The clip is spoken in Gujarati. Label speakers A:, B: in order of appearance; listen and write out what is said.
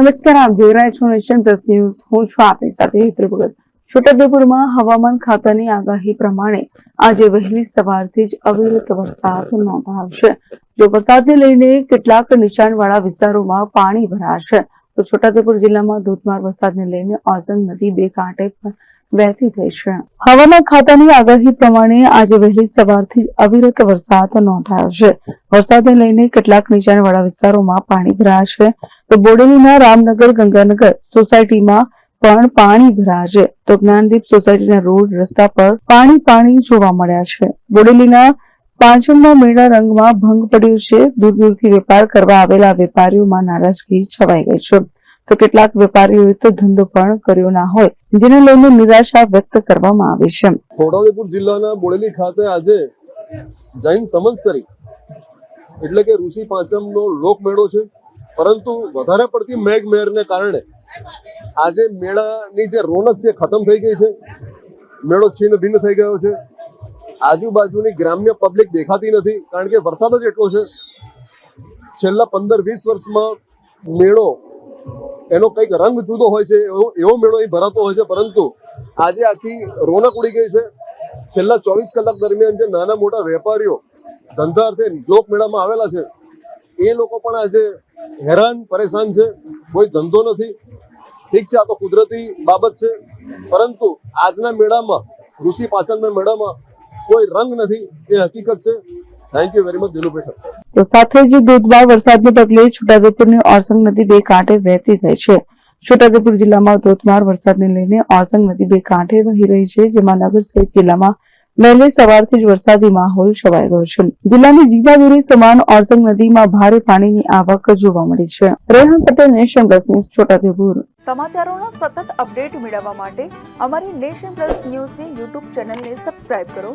A: નમસ્કાર, આપ જોઈ રહ્યા છો નેશન પ્લસ ન્યૂઝ. હું છું આપની સાથે હેતલ ભગત. છોટાઉદેપુરમાં હવામાન ખાતાની આગાહી પ્રમાણે આજે વહેલી સવારથી જ અવિરત વરસાદ નોંધાવશે. જો વરસાદને લઈને કેટલાક નીચાણવાળા વિસ્તારોમાં પાણી ભરાશે, તો છોટાઉદેપુર જિલ્લામાં ધોધમાર વરસાદને લઈને ઓઝન નદી બે કાંઠે વહેતી થઈ છે. હવામાન ખાતાની આગાહી પ્રમાણે આજે વહેલી સવારથી અવિરત વરસાદ નોંધાયો છે. વરસાદને લઈને કેટલાક નીચાણવાળા વિસ્તારોમાં પાણી ભરાશે તો બોડેલીના રામનગર, ગંગાનગર સોસાયટીમાં પણ પાણી ભરાશે તો જ્ઞાનદીપ સોસાયટીના રોડ રસ્તા પર પાણી પાણી જોવા મળ્યા છે. બોડેલીના પાંચમના મેળા રંગમાં ભંગ પડ્યું છે. દૂર દૂરથી વેપાર કરવા આવેલા વેપારીઓમાં નારાજગી છવાઈ ગઈ છે. તો કેટલાક વેપારીઓએ તો ધંધો પણ કર્યો ના હોય. જેને લઈને નિરાશા વ્યક્ત કરવામાં આવી છે.
B: છોટાઉદેપુર જિલ્લાના બોડેલી ખાતે આજે જૈન સંવત્સરી એટલે કે ઋષિ પાંચમનો લોકમેળો છે. પરંતુ વધારે પડતી મેઘમહેરને કારણે આજે મેળાની જે રોનક છે ખતમ થઈ ગઈ છે. મેળો છીન ભિન્ન થઈ ગયો છે. આજુબાજુની ગ્રામ્ય પબ્લિક દેખાતી નથી, કારણ કે વરસાદ જ એટલો છે. છેલ્લા પંદર વીસ વર્ષમાં મેળો એનો કંઈક રંગ જુદો હોય છે, એવો એવો મેળો અહીં ભરાતો હોય છે, પરંતુ આજે આખી રોનક ઉડી ગઈ છે. છેલ્લા ચોવીસ કલાક દરમિયાન જે નાના મોટા વેપારીઓ ધંધાર્થે લોકમેળામાં આવેલા છે, એ લોકો પણ આજે હેરાન, પરેશાન છે. કોઈ ધંધો નથી. ઠીક છે, આ તો કુદરતી બાબત છે, પરંતુ આજના મેળામાં, ઋષિ પાચનના મેળામાં કોઈ રંગ નથી, એ હકીકત છે. Thank you very much Dilubhai
A: તો સાથે જ ધોધમાર વરસાદને પગલે છોટાઉદેપુરની ઓરસંગ નદી બે કાંઠે વહેતી થઈ છે. છોટાઉદેપુર જિલ્લામાં ધોધમાર વરસાદને લઈને ઓરસંગ નદી બે કાંઠે વહી રહી છે જેમાં નગર સહિત જિલ્લામાં વહેલે સવારથી જ વરસાદી માહોલ છવાઈ ગયો છે. જિલ્લાની જીવાદોરી સમાન ઓરસંગ નદીમાં ભારે પાણીની આવક જોવા મળી છે. Rehan Patel nation plus news Chhotaudepur.
C: સમાચારોના સતત અપડેટ મેળવવા માટે અમારી નેશન પ્લસ ન્યૂઝની યુટ્યુબ ચેનલને સબસ્ક્રાઇબ કરો.